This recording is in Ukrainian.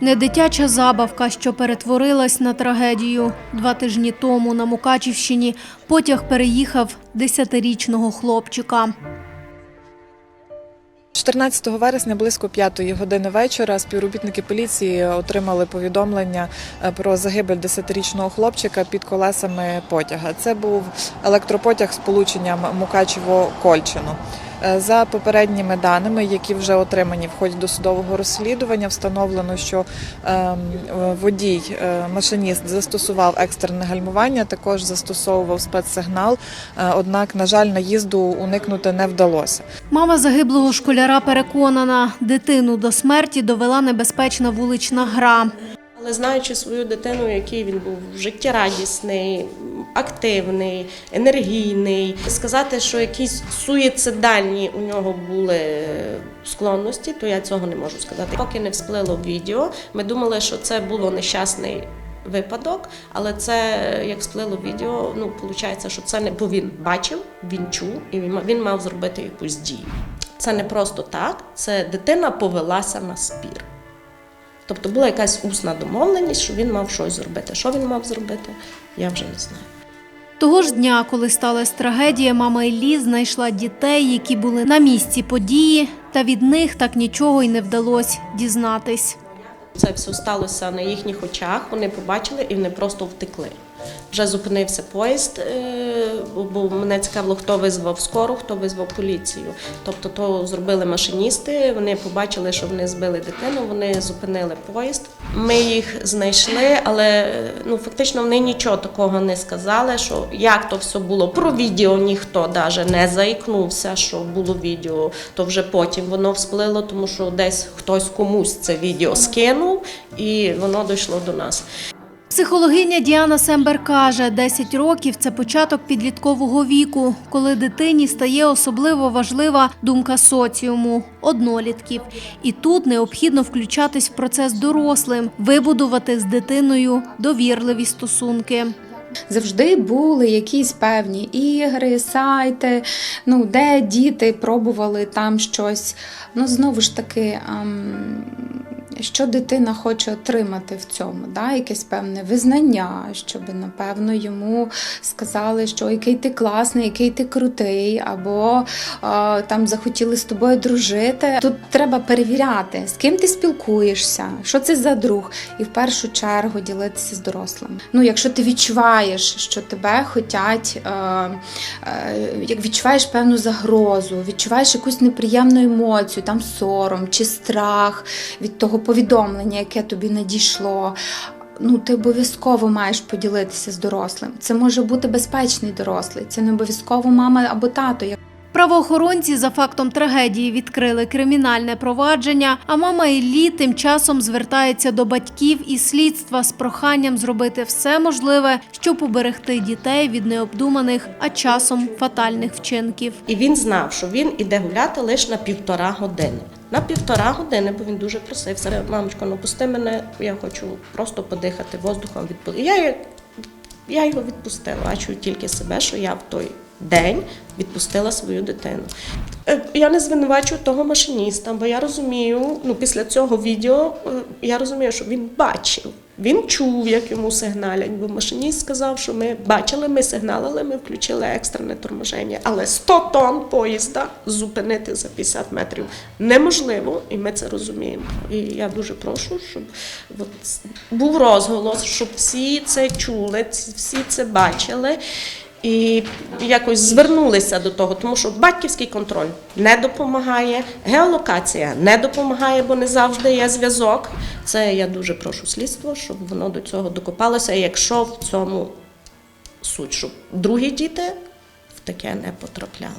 Недитяча забавка, що перетворилась на трагедію. Два тижні тому на Мукачівщині потяг переїхав десятирічного хлопчика. 14 вересня близько 5 години вечора співробітники поліції отримали повідомлення е, про загибель 10-річного хлопчика під колесами потяга. Це був електропотяг з полученням Мукачево-Кольчину. Е, За попередніми даними, які вже отримані в ході досудового розслідування, встановлено, що ем, водій, е, машиніст застосував екстрене гальмування, також застосовував спецсигнал. е, Однак, на жаль, наїзду уникнути не вдалося. Мама загиблого школяра переконана, дитину до смерті довела небезпечна вулична гра. Але знаючи свою дитину, який він був життєрадісний, активний, енергійний, сказати, що якісь суїцидальні у нього були склонності, то я цього не можу сказати. Поки не всплило відео, ми думали, що це було нещасний випадок, але це як всплило відео, ну виходить, що це не бо він бачив, він чув і він мав зробити якусь дію. Це не просто так, це дитина повелася на спір. Тобто була якась усна домовленість, що він мав щось зробити. Що він мав зробити, я вже не знаю. Того ж дня, коли сталася трагедія, мама Іллі знайшла дітей, які були на місці події, та від них так нічого й не вдалося дізнатись. Це все сталося на їхніх очах. Вони побачили і вони просто втекли. Вже зупинився поїзд, е, бо мене цікавило, хто визвав скору, хто визвав поліцію. Тобто, то зробили машиністи. Вони побачили, що вони збили дитину. Вони зупинили поїзд. Ми їх знайшли, але ну фактично вони нічого такого не сказали. Що як то все було про відео, ніхто навіть не заікнувся, що було відео. То вже потім воно всплило, тому що десь хтось комусь це відео скинув, і воно дійшло до нас. Психологиня Діана Сембер каже, 10 років це початок підліткового віку, коли дитині стає особливо важлива думка соціуму, однолітків. І тут необхідно включатись в процес дорослим, вибудувати з дитиною довірливі стосунки. Завжди були якісь певні ігри, сайти, ну, де діти пробували там щось. Ну, знову ж таки, ем, що дитина хоче отримати в цьому, да? якесь певне визнання, щоб, напевно, йому сказали, що який ти класний, який ти крутий, або там захотіли з тобою дружити. Тут треба перевіряти, з ким ти спілкуєшся, що це за друг, і в першу чергу ділитися з дорослим. Ну, якщо ти відчуваєш, що тебе хотять, е, е, як відчуваєш певну загрозу, відчуваєш якусь неприємну емоцію, там сором чи страх від того повідомлення, яке тобі надійшло. Ну, ти обов'язково маєш поділитися з дорослим. Це може бути безпечний дорослий, це не обов'язково мама або тато. Правоохоронці за фактом трагедії відкрили кримінальне провадження, а мама Іллі тим часом звертається до батьків і слідства з проханням зробити все можливе, щоб уберегти дітей від необдуманих, а часом фатальних вчинків. І він знав, що він іде гуляти лише на півтора години. На півтора години, бо він дуже просився. Мамочко, ну пусти мене, я хочу просто подихати воздухом. Відпу... Я, я його відпустила, а чую тільки себе, що я в той день відпустила свою дитину. Е, Я не звинувачую того машиніста, бо я розумію, ну після цього відео е, я розумію, що він бачив. Він чув, як йому сигналять, бо машиніст сказав, що ми бачили, ми сигналили, ми включили екстрене торможення. Але 100 тонн поїзда зупинити за 50 метрів неможливо, і ми це розуміємо. І я дуже прошу, щоб от був розголос, щоб всі це чули, всі це бачили. І якось звернулися до того, тому що батьківський контроль не допомагає, геолокація не допомагає, бо не завжди є зв'язок. Це я дуже прошу слідство, щоб воно до цього докопалося, якщо в цьому суть, щоб другі діти в таке не потрапляли.